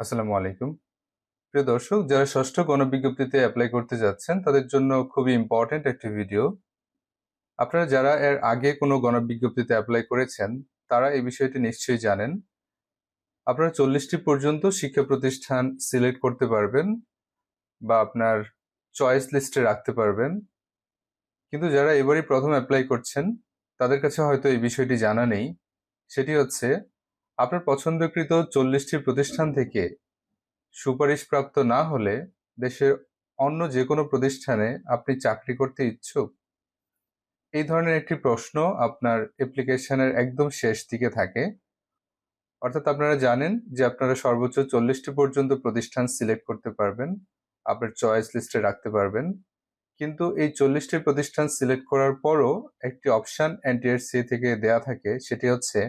আসসালামু আলাইকুম। প্রিয় দর্শক, যারা ষষ্ঠ গণবিজ্ঞপ্তিতে অ্যাপ্লাই করতে যাচ্ছেন, তাদের জন্য খুবই ইম্পর্ট্যান্ট একটি ভিডিও আপনারা যারা এর আগে কোনো গণবিজ্ঞপ্তিতে অ্যাপ্লাই করেছেন, তারা এই বিষয়টি নিশ্চয়ই জানেন। আপনারা চল্লিশটি পর্যন্ত শিক্ষা প্রতিষ্ঠান সিলেক্ট করতে পারবেন বা আপনার চয়েস লিস্টে রাখতে পারবেন। কিন্তু যারা এবারই প্রথম অ্যাপ্লাই করছেন, তাদের কাছে হয়তো এই বিষয়টি জানা নেই। সেটি হচ্ছে আপনার পছন্দকৃত চল্লিশটি প্রতিষ্ঠান থেকে সুপারিশপ্রাপ্ত না হলে দেশের অন্য যে কোনো প্রতিষ্ঠানে আপনি চাকরি করতে ইচ্ছুক? এই ধরনের একটি প্রশ্ন আপনার অ্যাপ্লিকেশনের একদম শেষ দিকে থাকে। অর্থাৎ আপনারা জানেন যে আপনারা সর্বোচ্চ চল্লিশটি পর্যন্ত প্রতিষ্ঠান সিলেক্ট করতে পারবেন, আপনার চয়েস লিস্টে রাখতে পারবেন। কিন্তু এই চল্লিশটি প্রতিষ্ঠান সিলেক্ট করার পরও একটি অপশান এনটিআরসি থেকে দেয়া থাকে, সেটি হচ্ছে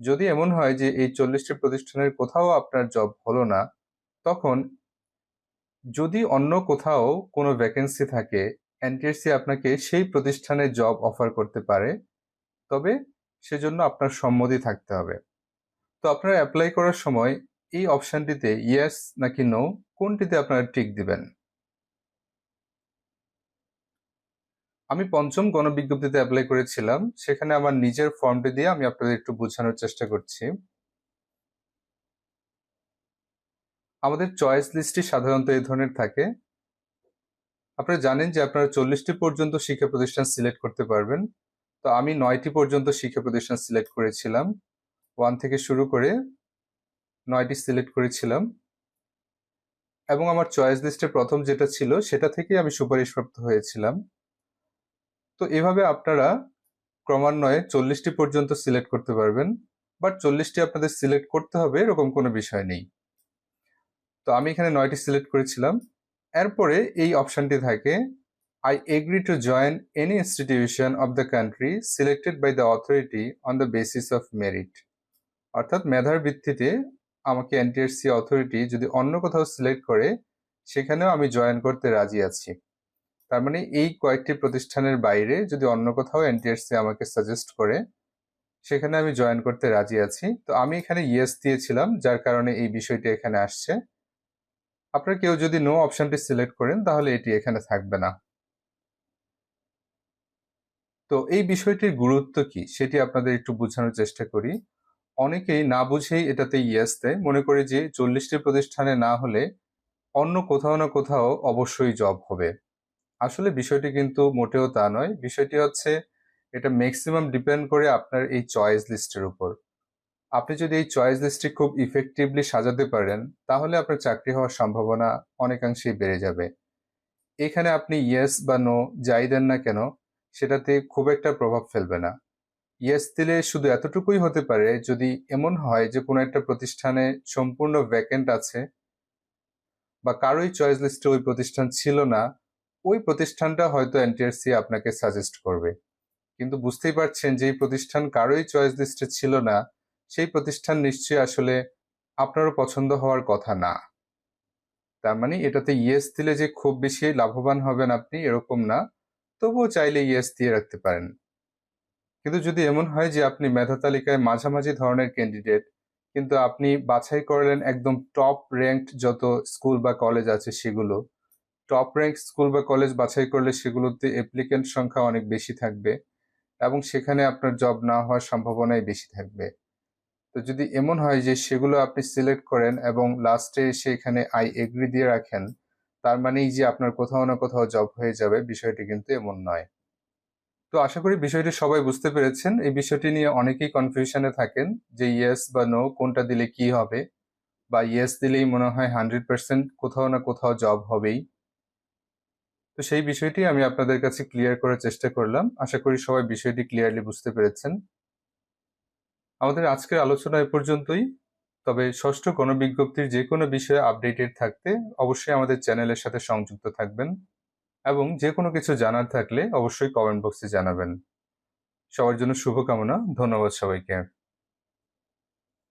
যদি এমন হয় যে এই চল্লিশটি প্রতিষ্ঠানের কোথাও আপনার জব হলো না, তখন যদি অন্য কোথাও কোনো ভ্যাকেন্সি থাকে এনটিএসসি আপনাকে সেই প্রতিষ্ঠানে জব অফার করতে পারে, তবে সেজন্য আপনার সম্মতি থাকতে হবে। তো আপনারা অ্যাপ্লাই করার সময় এই অপশানটিতে ইয়েস নাকি নো কোনটিতে আপনারা টিক দিবেন? আমি পঞ্চম গণবিজ্ঞপ্তিতে অ্যাপ্লাই করেছিলাম, সেখানে আমার নিজের ফর্মটি দিয়ে আমি আপনাদের একটু বোঝানোর চেষ্টা করছি। আমাদের চয়েস লিস্টটি সাধারণত এই ধরনের থাকে। আপনারা জানেন যে আপনারা চল্লিশটি পর্যন্ত শিক্ষা প্রতিষ্ঠান সিলেক্ট করতে পারবেন। তো আমি নয়টি পর্যন্ত শিক্ষা প্রতিষ্ঠান সিলেক্ট করেছিলাম। ওয়ান থেকে শুরু করে নয়টি সিলেক্ট করেছিলাম। এবং আমার চয়েস লিস্টে প্রথম যেটা ছিল, সেটা থেকে আমি সুপারিশপ্রাপ্ত হয়েছিলাম। তো এভাবে আপনারা ক্রমান্বয়ে চল্লিশটি পর্যন্ত সিলেক্ট করতে পারবেন, বাট চল্লিশটি আপনাদের সিলেক্ট করতে হবে এরকম কোনো বিষয় নেই। তো আমি এখানে নয়টি সিলেক্ট করেছিলাম। এরপরে এই অপশানটি থাকে I agree to join any institution of the country selected by the authority on the basis of merit অর্থাৎ মেধার ভিত্তিতে আমাকে এনটিএসসি অথরিটি যদি অন্য কোথাও সিলেক্ট করে, সেখানেও আমি জয়েন করতে রাজি আছি। তার মানে এই কয়েকটি প্রতিষ্ঠানের বাইরে যদি অন্য কোথাও এনটিএসসি আমাকে সাজেস্ট করে, সেখানে আমি জয়েন করতে রাজি আছি। তো আমি এখানে ইয়েস দিয়েছিলাম, যার কারণে এই বিষয়টি এখানে আসছে। আপনার কেউ যদি নো অপশনটি সিলেক্ট করেন, তাহলে এটি এখানে থাকবে না। তো এই বিষয়টির গুরুত্ব কি, সেটি আপনাদের একটু বোঝানোর চেষ্টা করি। অনেকেই না বুঝেই এটাতে ইয়েস দেয়। মনে করে যে চল্লিশটি প্রতিষ্ঠানে না হলে অন্য কোথাও না কোথাও অবশ্যই জব হবে। আসলে বিষয়টি কিন্তু মোটেও তা নয়। বিষয়টি হচ্ছে, এটা ম্যাক্সিমাম ডিপেন্ড করে আপনার এই চয়েস লিস্টের উপর। আপনি যদি এই চয়েস লিস্টটি খুব ইফেক্টিভলি সাজাতে পারেন, তাহলে আপনার চাকরি হওয়ার সম্ভাবনা অনেকাংশেই বেড়ে যাবে। এখানে আপনি ইয়েস বা নো যাই দেন না কেন, সেটাতে খুব একটা প্রভাব ফেলবে না। ইয়েস দিলে শুধু এতটুকুই হতে পারে, যদি এমন হয় যে কোনো একটা প্রতিষ্ঠানে সম্পূর্ণ ভ্যাকেন্ট আছে, বা কারোই চয়েস লিস্টে ওই প্রতিষ্ঠান ছিল না ওই প্রতিষ্ঠানটা হয়তো এনটিআরসি আপনাকে সাজেস্ট করবে। কিন্তু বুঝতেই পারছেন যে প্রতিষ্ঠান কারোই চয়েস লিস্টে ছিল না, সেই প্রতিষ্ঠান নিশ্চয়ই আসলে আপনারও পছন্দ হওয়ার কথা না। তার মানে এটাতে ইয়েস দিলে যে খুব বেশি লাভবান হবেন আপনি এরকম না, তবুও চাইলে ইয়েস দিয়ে রাখতে পারেন। কিন্তু যদি এমন হয় যে আপনি মেধা তালিকায় মাঝামাঝি ধরনের ক্যান্ডিডেট কিন্তু আপনি বাছাই করলেন একদম টপ র্যাঙ্কড যত স্কুল বা কলেজ আছে সেগুলো টপ র্যাঙ্ক স্কুল বা কলেজ বাছাই করলে সেগুলোতে অ্যাপ্লিকেন্ট সংখ্যা অনেক বেশি থাকবে এবং সেখানে আপনার জব না হওয়ার সম্ভাবনাই বেশি থাকবে। তো যদি এমন হয় যে সেগুলো আপনি সিলেক্ট করেন এবং লাস্টে এসে এখানে আই এগ্রি দিয়ে রাখেন, তার মানেই যে আপনার কোথাও না কোথাও জব হয়ে যাবে, বিষয়টি কিন্তু এমন নয়। তো আশা করি বিষয়টি সবাই বুঝতে পেরেছেন। এই বিষয়টি নিয়ে অনেকেই কনফিউশনে থাকেন যে ইয়েস বা নো কোনটা দিলে কি হবে বা ইয়েস দিলেই মনে হয় হান্ড্রেড পার্সেন্ট কোথাও না কোথাও জব হবেই। তো সেই বিষয়টি আমি আপনাদের কাছে ক্লিয়ার করার চেষ্টা করলাম। আশা করি সবাই বিষয়টি ক্লিয়ারলি বুঝতে পেরেছেন। আমাদের আজকের আলোচনা এ পর্যন্তই। তবে ষষ্ঠ গণবিজ্ঞপ্তির যে কোনো বিষয়ে আপডেটেড থাকতে অবশ্যই আমাদের চ্যানেলের সাথে সংযুক্ত থাকবেন এবং যে কোনো কিছু জানার থাকলে অবশ্যই কমেন্ট বক্সে জানাবেন। সবার জন্য শুভকামনা। ধন্যবাদ সবাইকে।